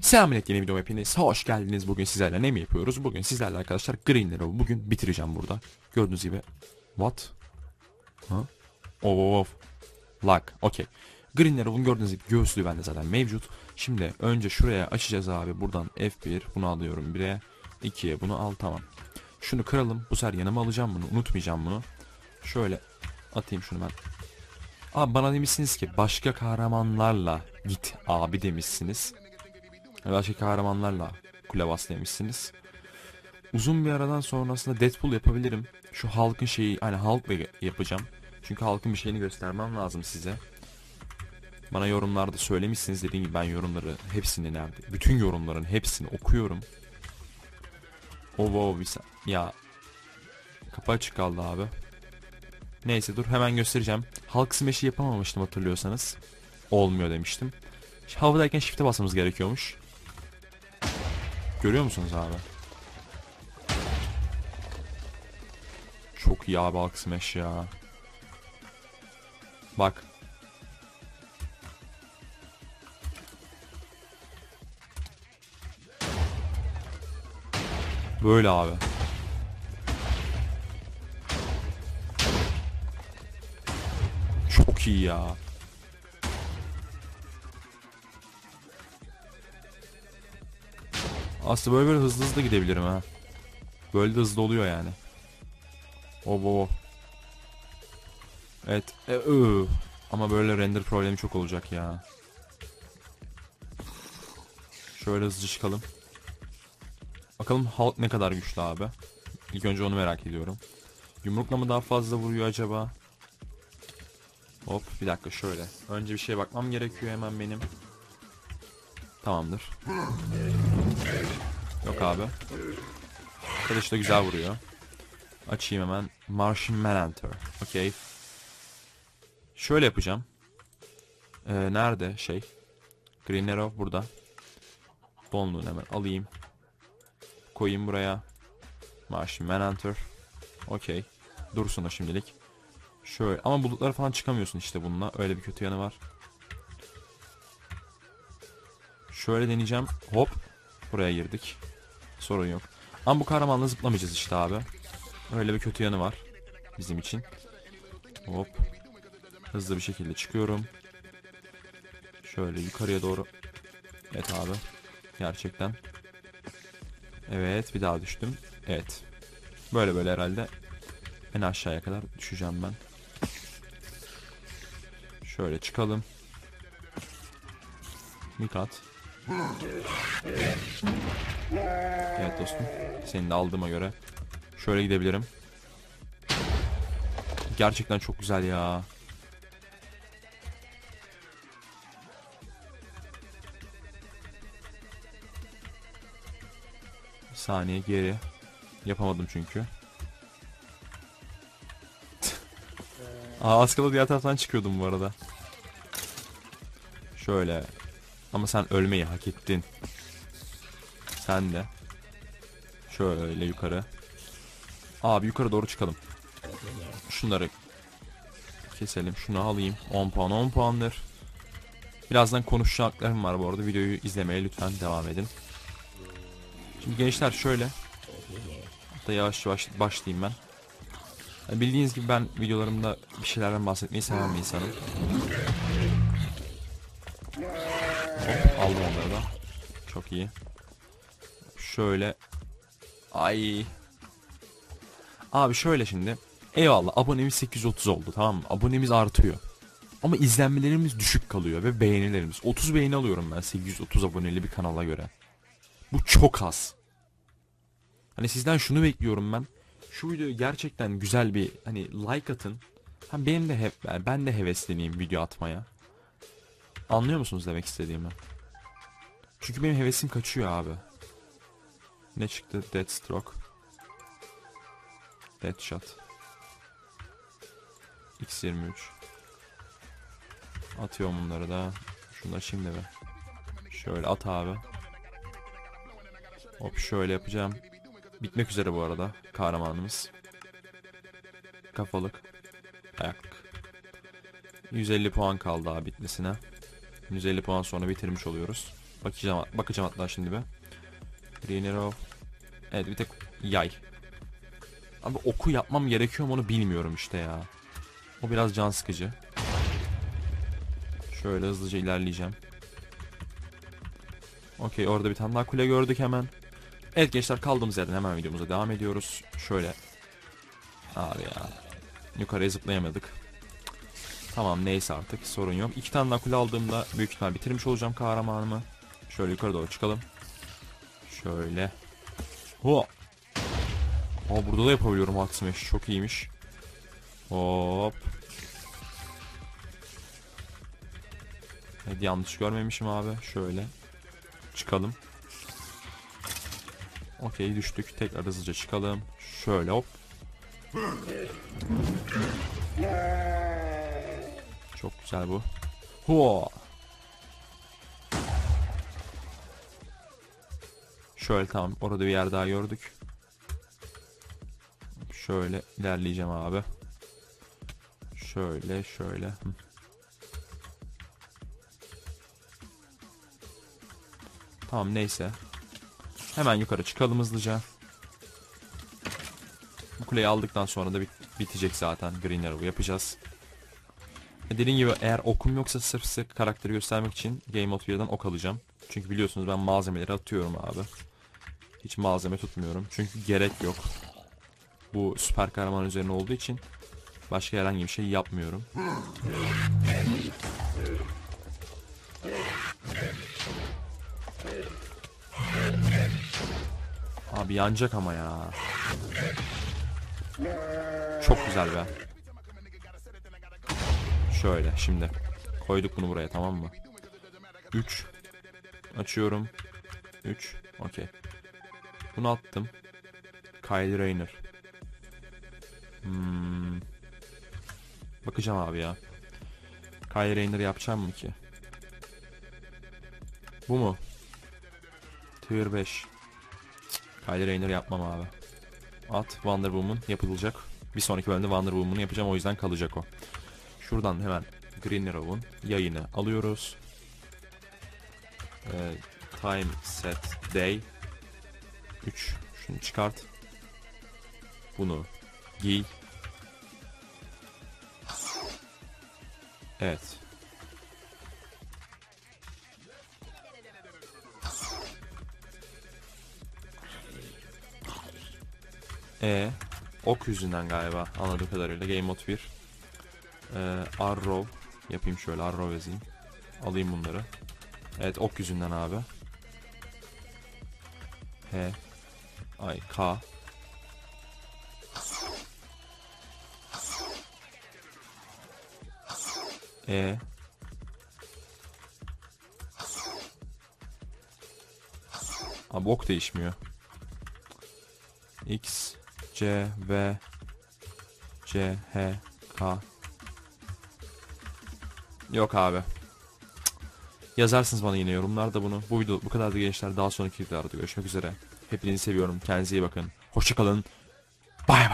Selamünaleyküm yeni videoma hepiniz hoş geldiniz. Bugün sizlerle ne mi yapıyoruz? Bugün sizlerle arkadaşlar Green Arrow bugün bitireceğim burada. Gördüğünüz gibi. What? Ha? Oh, oh. Lag. Okey. Green Arrow'un gördüğünüz gibi göğüslüğü bende zaten mevcut. Şimdi önce şuraya açacağız abi. Buradan F1 bunu alıyorum 1'e. 2'ye bunu al tamam. Şunu kıralım. Bu sefer yanıma alacağım bunu. Unutmayacağım bunu. Şöyle atayım şunu ben. Abi bana demişsiniz ki başka kahramanlarla git abi demişsiniz. Başka kahramanlarla kule bas demişsiniz. Uzun bir aradan sonrasında Deadpool yapabilirim. Şu Hulk'ın şeyi hani Hulk'la yapacağım. Çünkü Hulk'ın bir şeyini göstermem lazım size. Bana yorumlarda söylemişsiniz dediğim gibi ben yorumları hepsini nerede? Bütün yorumların hepsini okuyorum. O wow bir sa- ya kapı açık kaldı abi. Neyse dur hemen göstereceğim. Hulk Smash'i yapamamıştım hatırlıyorsanız. Olmuyor demiştim. Havadayken shift'e basmamız gerekiyormuş. Görüyor musunuz abi? Çok iyi abi Hulk Smash ya. Bak. Böyle abi. Çok iyi ya. Aslında böyle böyle hızlı hızlı gidebilirim ha. Böyle de hızlı oluyor yani. O bo. Evet. E, ı. Ama böyle render problemi çok olacak ya. Şöyle hızlı çıkalım. Bakalım Hulk ne kadar güçlü abi. İlk önce onu merak ediyorum. Yumrukla mı daha fazla vuruyor acaba? Hop bir dakika şöyle. Önce bir şeye bakmam gerekiyor hemen benim. Tamamdır. Yok abi. Arkadaş da güzel vuruyor. Açayım hemen. Martian Manhunter. Okey. Şöyle yapacağım. Ee, nerede şey? Green Arrow burada. Donluğunu hemen alayım. Koyayım buraya. Martian Manhunter. Okey. Dursun o şimdilik. Şöyle ama bulutlara falan çıkamıyorsun işte bununla. Öyle bir kötü yanı var. Şöyle deneyeceğim. Hop. Buraya girdik. Sorun yok. Ama bu kahramanla zıplamayacağız işte abi. Öyle bir kötü yanı var. Bizim için. Hop. Hızlı bir şekilde çıkıyorum. Şöyle yukarıya doğru. Evet abi. Gerçekten. Evet bir daha düştüm. Evet. Böyle böyle herhalde. En aşağıya kadar düşeceğim ben. Şöyle çıkalım. Mikat. Evet dostum. Seni de aldığıma göre. Şöyle gidebilirim. Gerçekten çok güzel ya. Bir saniye geri. Yapamadım çünkü. Aa az diğer taraftan çıkıyordum bu arada. Şöyle. Ama sen ölmeyi hak ettin. Sen de. Şöyle yukarı. Abi yukarı doğru çıkalım. Şunları keselim. Şunu alayım. 10 puan 10 puandır. Birazdan konuşacaklarım var bu arada. Videoyu izlemeye lütfen devam edin. Şimdi gençler şöyle. Hatta yavaş yavaş başlayayım ben. Bildiğiniz gibi ben videolarımda bir şeylerden bahsetmeyi seven bir insanım. Aldım onları da. Çok iyi. Şöyle. Ay. Abi şöyle şimdi. Eyvallah abonemiz 830 oldu tamam mı? Abonemiz artıyor. Ama izlenmelerimiz düşük kalıyor ve beğenilerimiz. 30 beğeni alıyorum ben 830 aboneli bir kanala göre. Bu çok az. Hani sizden şunu bekliyorum ben. Şu videoyu gerçekten güzel bir hani like atın. Hem benim de hep ben de hevesleneyim video atmaya. Anlıyor musunuz demek istediğimi? Çünkü benim hevesim kaçıyor abi. Ne çıktı? Deathstroke. Deadshot. X23. Atıyorum bunları da. Şunları şimdi be. Şöyle at abi. Hop şöyle yapacağım. Bitmek üzere bu arada kahramanımız. Kafalık. Ayaklık. 150 puan kaldı abi bitmesine. 150 puan sonra bitirmiş oluyoruz. Bakacağım, bakacağım hatta şimdi bir. Green. Evet bir tek yay. Abi oku yapmam gerekiyor mu onu bilmiyorum işte ya. O biraz can sıkıcı. Şöyle hızlıca ilerleyeceğim. Okey orada bir tane daha kule gördük hemen. Evet gençler kaldığımız yerden hemen videomuza devam ediyoruz. Şöyle. Abi ya. Yukarıya zıplayamadık. Tamam neyse artık sorun yok. İki tane daha kule aldığımda büyük ihtimal bitirmiş olacağım kahramanımı. Şöyle yukarı doğru çıkalım. Şöyle. Ho. Aa burada da yapabiliyorum Hot Smash. Çok iyiymiş. Hop. Evet yanlış görmemişim abi. Şöyle. Çıkalım. Okey düştük. Tekrar hızlıca çıkalım. Şöyle hop. Çok güzel bu. Hua. Şöyle tamam. Orada bir yer daha gördük. Şöyle ilerleyeceğim abi. Şöyle şöyle. Tamam neyse. Hemen yukarı çıkalım hızlıca. Bu kuleyi aldıktan sonra da bit- bitecek zaten. Green Arrow'u yapacağız. E Dediğim gibi eğer okum yoksa sırf size karakteri göstermek için Game Mode 1'den ok alacağım. Çünkü biliyorsunuz ben malzemeleri atıyorum abi. Hiç malzeme tutmuyorum. Çünkü gerek yok. Bu süper kahraman üzerine olduğu için başka herhangi bir şey yapmıyorum. Abi yanacak ama ya. Çok güzel be. Şöyle şimdi. Koyduk bunu buraya tamam mı? 3. Açıyorum. 3. Okey. Bunu attım. Kylie Rayner. Hmm. Bakacağım abi ya. Kylie Rayner yapacağım mı ki? Bu mu? Tier 5. Kylie Rayner yapmam abi. At Wonder Woman yapılacak. Bir sonraki bölümde Wonder Woman'ı yapacağım o yüzden kalacak o. Şuradan hemen Green Arrow'un yayını alıyoruz. Ee, time set day 3 şunu çıkart. Bunu giy. Evet. E ok yüzünden galiba anladığım kadarıyla Game Mode 1. Ee, Arrow yapayım şöyle Arrow yazayım. Alayım bunları. Evet ok yüzünden abi. H Ay K E Abi ok değişmiyor. X C V C H K Yok abi. Yazarsınız bana yine yorumlarda bunu. Bu video bu kadardı gençler. Daha sonraki videolarda görüşmek üzere. Hepinizi seviyorum. Kendinize iyi bakın. Hoşçakalın. Bay bay.